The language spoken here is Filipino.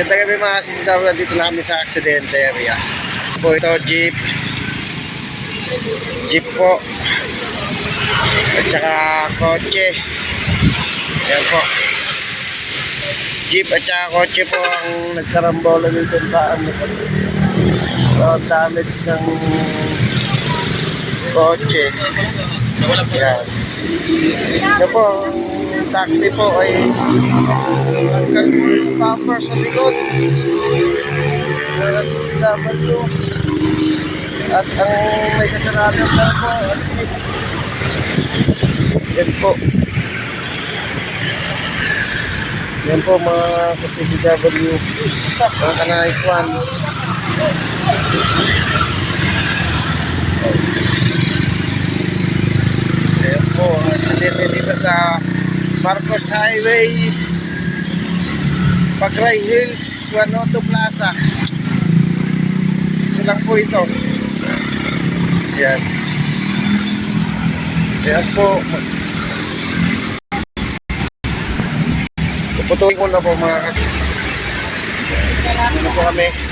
Maganda gabi mga kasisitaw. Na kami sa aksidente area. Po ito, jeep. Jeep po. At saka kotse. Ayan po. Jeep at saka kotse po ang nagkarambola dito ang daan nito. So, damage ng kotse. Ayan. Ito po, taxi po ay hanggang bumper sa likod. Wala CCW. At ang may kasalanan na po, ang jeep. Yan po. Yan po mga ka-CCW. Mga kanais one. Ayan po, aksidente dito sa Marcos Highway, Pagray Hills, Wanoto Plaza. Ito lang po ito. Ayan. Ayan po. Puputuin ko na po mga kasi. Ano po kami.